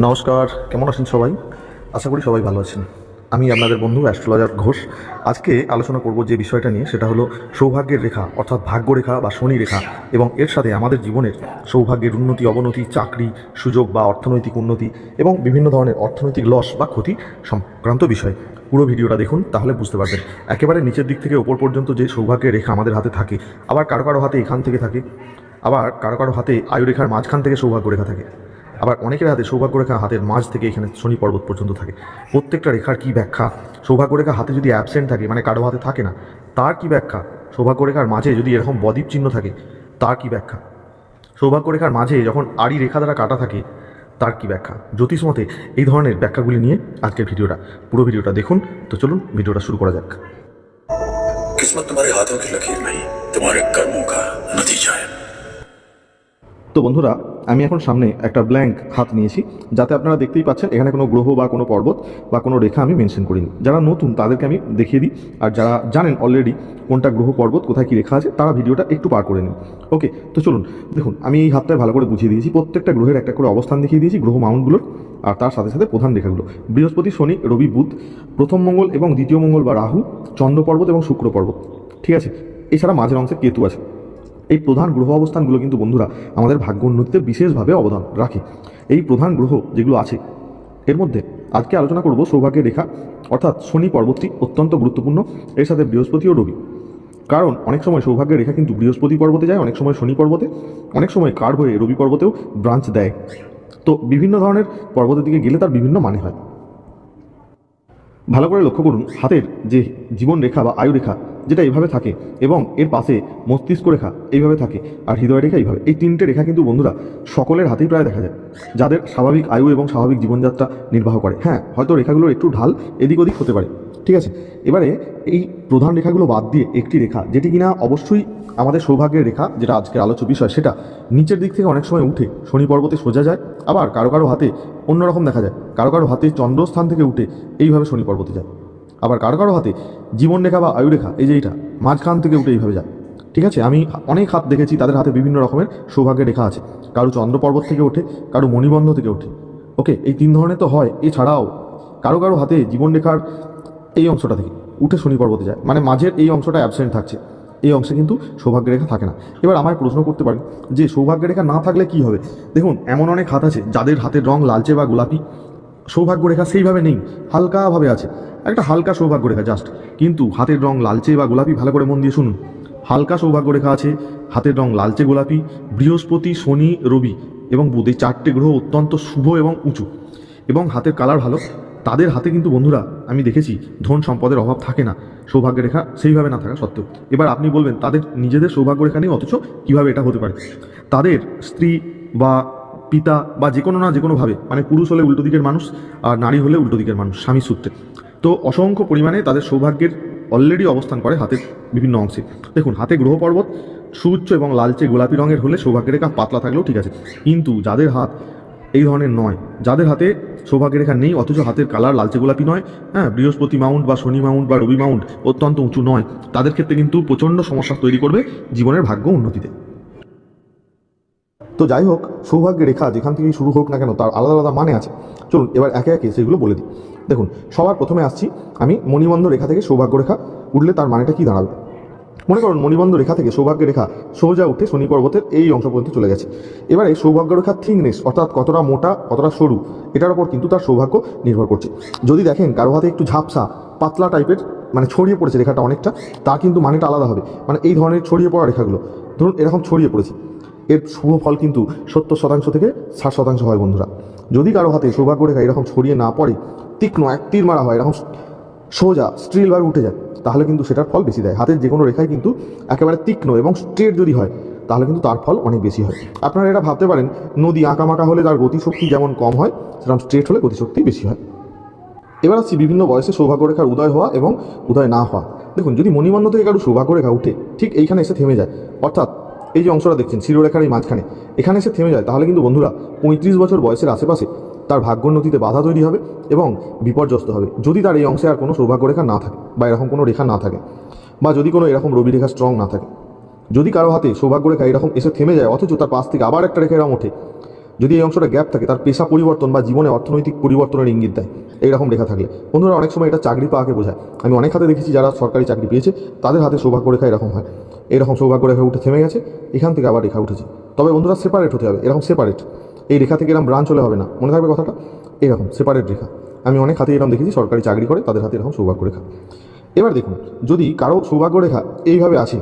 নমস্কার, কেমন আছেন সবাই? আশা করি সবাই ভালো আছেন। আমি আপনাদের বন্ধু অ্যাস্ট্রোলজার ঘোষ। আজকে আলোচনা করব যে বিষয়টা নিয়ে, সেটা হলো সৌভাগ্যের রেখা, অর্থাৎ ভাগ্য রেখা বা শনি রেখা। এবং এর সাথে আমাদের জীবনের সৌভাগ্যের উন্নতি, অবনতি, চাকরি, সুযোগ বা অর্থনৈতিক উন্নতি এবং বিভিন্ন ধরনের অর্থনৈতিক লস বা ক্ষতি সংক্রান্ত বিষয়। পুরো ভিডিওটা দেখুন, তাহলে বুঝতে পারবেন। একেবারে নিচের দিক থেকে ওপর পর্যন্ত যে সৌভাগ্যের রেখা আমাদের হাতে থাকে, আবার কারও কারও হাতে এখান থেকে থাকে, আবার কারও কারও হাতে আয়ুরেখার মাঝখান থেকে সৌভাগ্য রেখা থাকে। আবার অনেকের হাতে সৌভাগ্য রেখা হাতের মাঝ থেকে এখানে শনি পর্বত পর্যন্ত থাকে প্রত্যেকটা রেখার কি ব্যাখ্যা সৌভাগ্য রেখা হাতে যদি অ্যাবসেন্ট থাকে মানে কারো হাতে থাকে না তার কি ব্যাখ্যা সৌভাগ্য রেখার মাঝে যদি এরকম বদ্বীপ চিহ্ন থাকে তার কি ব্যাখ্যা সৌভাগ্য রেখার মাঝে যখন আড়ি রেখা দ্বারা কাটা থাকে তার কি ব্যাখ্যা জ্যোতিষ মতে এই ধরনের ব্যাখ্যাগুলি নিয়ে আজকের ভিডিওটা পুরো ভিডিওটা দেখুন তো চলুন ভিডিওটা শুরু করা যাক किस्मत तुम्हारे हाथों की लकीर नहीं तुम्हारे कर्मों का नतीजा है তো বন্ধুরা আমি এখন সামনে একটা ব্ল্যাঙ্ক হাত নিয়েছি, যাতে আপনারা দেখতেই পাচ্ছেন এখানে কোনো গ্রহ বা কোনো পর্বত বা কোনো রেখা আমি মেনশন করিনি। যারা নতুন তাদেরকে আমি দেখিয়ে দিই, আর যারা জানেন অলরেডি কোনটা গ্রহ, পর্বত, কোথায় কী রেখা আছে, তারা ভিডিওটা একটু পার করে নিন। ওকে তো চলুন, দেখুন, আমি এই হাতটায় ভালো করে বুঝিয়ে দিয়েছি, প্রত্যেকটা গ্রহের একটা করে অবস্থান দেখিয়ে দিয়েছি, গ্রহ মাউন্টগুলোর, আর তার সাথে সাথে প্রধান রেখাগুলো। বৃহস্পতি, শনি, রবি, বুধ, প্রথম মঙ্গল এবং দ্বিতীয় মঙ্গল বা রাহু, চন্দ্র পর্বত এবং শুক্র পর্বত। ঠিক আছে? এছাড়া মাঝের অংশে কেতু আছে। এই প্রধান গ্রহ অবস্থানগুলো কিন্তু বন্ধুরা আমাদের ভাগ্য উন্নতিতে বিশেষভাবে অবদান রাখে। এই প্রধান গ্রহ যেগুলো আছে, এর মধ্যে আজকে আলোচনা করব সৌভাগ্যের রেখা, অর্থাৎ শনি পর্বতটি অত্যন্ত গুরুত্বপূর্ণ, এর সাথে বৃহস্পতি ও রবি কারণ অনেক সময় সৌভাগ্যের রেখা কিন্তু বৃহস্পতি পর্বতে যায়, অনেক সময় শনি পর্বতে, অনেক সময় কার হয়ে রবি পর্বতেও ব্রাঞ্চ দেয়। তো বিভিন্ন ধরনের পর্বতের দিকে গেলে তার বিভিন্ন মানে হয়। ভালো করে লক্ষ্য করুন, হাতের যে জীবন রেখা বা আয়ু রেখা যেটা এইভাবে থাকে, এবং এর পাশে মস্তিষ্ক রেখা এইভাবে থাকে, আর হৃদয় রেখা এইভাবে। এই তিনটে রেখা কিন্তু বন্ধুরা সকলের হাতেই প্রায় দেখা যায়, যাদের স্বাভাবিক আয়ু এবং স্বাভাবিক জীবনযাত্রা নির্বাহ করে। হ্যাঁ হয়তো রেখাগুলোর একটু ঢাল, এদিক ওদিক হতে পারে। ঠিক আছে? এবারে এই প্রধান রেখাগুলো বাদ দিয়ে একটি রেখা, যেটি কিনা অবশ্যই আমাদের সৌভাগ্যের রেখা, যেটা আজকের আলোচ্য বিষয়, সেটা নিচের দিক থেকে অনেক সময় উঠে শনি পর্বতে সোজা যায়, আবার কারও কারও হাতে অন্যরকম দেখা যায়। কারও কারও হাতে চন্দ্রস্থান থেকে উঠে এইভাবে শনি পর্বতে যায়। আবার কারও কারও হাতে জীবন রেখা বা আয়ু রেখা এই যে এইটা, মাঝখান থেকে উঠে এইভাবে যায়। ঠিক আছে? আমি অনেক হাত দেখেছি, তাদের হাতে বিভিন্ন রকমের সৌভাগ্যের রেখা আছে। কারও চন্দ্র পর্বত থেকে ওঠে, কারও মণিবন্ধ থেকে ওঠে। ওকে, এই তিন ধরনের তো হয়। এছাড়াও, কারও কারও হাতে জীবন রেখার এই অংশটা থেকে উঠে শনি পর্বতে যায়। মানে মাঝের এই অংশটা অ্যাবসেন্ট থাকছে। এই অংশে কিন্তু সৌভাগ্য রেখা থাকে না। এবার আমায় প্রশ্ন করতে পারেন যে সৌভাগ্য রেখা না থাকলে কি হবে? দেখুন, এমন অনেক হাত আছে, যাদের হাতের রং লালচে বা গোলাপি। সৌভাগ্য রেখা সেইভাবে নেই, হালকাভাবে আছে। একটা হালকা সৌভাগ্য রেখা জাস্ট কিন্তু হাতের রং লালচে বা গোলাপি, ভালো করে মন দিয়ে শুনুন। হালকা সৌভাগ্য রেখা আছে, হাতের রং লালচে গোলাপি, বৃহস্পতি, শনি, রবি এবং বুধ এই চারটে গ্রহ অত্যন্ত শুভ এবং উঁচু। এবং হাতের কালার ভালো তাদের হাতে কিন্তু বন্ধুরা, আমি দেখেছি, ধন সম্পদের অভাব থাকে না। সৌভাগ্য রেখা সেইভাবে না থাকা সত্ত্বেও। এবার আপনি বলবেন, তাদের নিজেদের সৌভাগ্য রেখা নেই অথচ কীভাবে এটা হতে পারে? তাদের স্ত্রী বা পিতা বা যে কোনো না যে কোনোভাবে মানে পুরুষ হলে উল্টো দিকের মানুষ আর নারী হলে উল্টো দিকের মানুষ, স্বামী সূত্রে। তো অসংখ্য পরিমাণে তাদের সৌভাগ্যের অলরেডি অবস্থান করে হাতের বিভিন্ন অংশে। দেখুন, হাতে গ্রহ পর্বত সুউচ্চ এবং লালচে গোলাপি রঙের হলে সৌভাগ্য রেখা পাতলা থাকলেও ঠিক আছে। কিন্তু যাদের হাত এই ধরনের নয়। যাদের হাতে সৌভাগ্য রেখা নেই, অথচ হাতের কালার লালচে গোলাপি নয় হ্যাঁ বৃহস্পতি মাউন্ট বা শনি মাউন্ট বা রবি মাউন্ট অত্যন্ত উঁচু নয়। তাদের ক্ষেত্রে কিন্তু প্রচণ্ড সমস্যা তৈরি করবে জীবনের ভাগ্য উন্নতিতে। তো যাই হোক সৌভাগ্য রেখা যেখান থেকেই শুরু হোক না কেন, তার আলাদা আলাদা মানে আছে। চলুন, এবার একে একে সেগুলো বলে দিই। দেখুন, সবার প্রথমে আসছি আমি মণিবন্ধ রেখা থেকে সৌভাগ্য রেখা। উঠলে তার মানেটা কি দাঁড়াবে? মনে করুন মণিবন্ধ রেখা থেকে সৌভাগ্য রেখা সোজা উঠে শনি পর্বতের এই অংশ পর্যন্ত চলে গেছে। এবারে সৌভাগ্য রেখার থিকনেস, অর্থাৎ কতটা মোটা, কতটা সরু, এটার ওপর কিন্তু তার সৌভাগ্য নির্ভর করছে। যদি দেখেন কারও হাতে একটু ঝাপসা, পাতলা টাইপের মানে ছড়িয়ে পড়েছে রেখাটা অনেকটা, তা কিন্তু মানেটা আলাদা হবে। মানে এই ধরনের ছড়িয়ে পড়া রেখাগুলো, ধরুন এরকম ছড়িয়ে পড়েছে। এর শুভ ফল কিন্তু সত্তর শতাংশ থেকে ষাট শতাংশ হয় বন্ধুরা। যদি কারও হাতে সৌভাগ্য রেখা এরকম ছড়িয়ে না পড়ে, তীক্ষ্ণ এক তীর মারা হয়, এরকম সোজা স্ট্রিলভাবে উঠে যায়, তাহলে কিন্তু সেটার ফল বেশি দেয়। হাতের যে কোনো রেখায় কিন্তু একেবারে তীক্ষ্ণ এবং স্ট্রেট যদি হয়, তাহলে কিন্তু তার ফল অনেক বেশি হয়। আপনারা এটা ভাবতে পারেন, নদী আঁকামাকা হলে তার গতিশক্তি যেমন কম হয়, সেরকম স্ট্রেট হলে গতিশক্তি বেশি হয়। এবার আসছি বিভিন্ন বয়সে সৌভাগ্য রেখার উদয় হওয়া এবং উদয় না হওয়া। দেখুন, যদি মণিবন্ধ থেকে কারও সৌভাগ্য রেখা উঠে, ঠিক এইখানে এসে থেমে যায়। অর্থাৎ এই যে অংশটা দেখছেন, শিরোরেখার এই মাঝখানে, এখানে এসে থেমে যায়, তাহলে কিন্তু বন্ধুরা পঁয়ত্রিশ বছর বয়সের আশেপাশে তার ভাগ্যোন্নতিতে বাধা তৈরি হবে এবং বিপর্যস্ত হবে। যদি তার এই অংশে আর কোনো সৌভাগ্য রেখা না থাকে বা এরকম কোনো রেখা না থাকে বা যদি কোনো এরকম রবি রেখা স্ট্রং না থাকে, যদি কারও হাতে সৌভাগ্য রেখা এরকম এসে থেমে যায়, অথচ তার পাশ থেকে আবার একটা রেখা এরকম ওঠে, যদি এই অংশটা গ্যাপ থাকে, তার পেশা পরিবর্তন বা জীবনে অর্থনৈতিক পরিবর্তনের ইঙ্গিত দেয় এইরকম রেখা থাকলে। বন্ধুরা, অনেক সময় এটা চাকরি পাওয়াকে বোঝায়। আমি অনেক হাতে দেখেছি যারা সরকারি চাকরি পেয়েছে, তাদের হাতে সৌভাগ্য রেখা এরকম হয়। এরকম সৌভাগ্য রেখা উঠে থেমে গেছে, এখান থেকে আবার রেখা উঠেছে। তবে বন্ধুরা সেপারেট হতে হবে। এরকম সেপারেট এই রেখা থেকে এরকম ব্রাঞ্চ হলে হবে না। মনে থাকবে কথাটা? এরকম সেপারেট রেখা। আমি অনেক হাতে এরকম দেখেছি, সরকারি চাকরি করে তাদের হাতে এরকম সৌভাগ্য রেখা। এবার দেখুন, যদি কারও সৌভাগ্য রেখা এইভাবে আছে,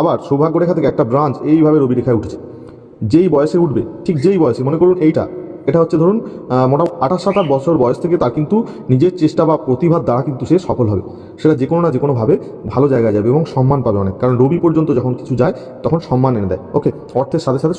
আবার সৌভাগ্য রেখা থেকে একটা ব্রাঞ্চ এইভাবে রবি রেখায় উঠেছে, যেই বয়সে উঠবে, ঠিক যেই বয়সে, মনে করুন এইটা, এটা হচ্ছে ধরুন মোটামুটি আঠাশ সাতাশ বছর বয়স থেকে তার কিন্তু নিজের চেষ্টা বা প্রতিভার দ্বারা কিন্তু সে সফল হবে। সেটা যে কোনো না যে কোনোভাবে ভালো জায়গায় যাবে এবং সম্মান পাবে অনেক। কারণ রবি পর্যন্ত যখন কিছু যায়, তখন সম্মান এনে দেয়। ওকে অর্থের সাথে সাথে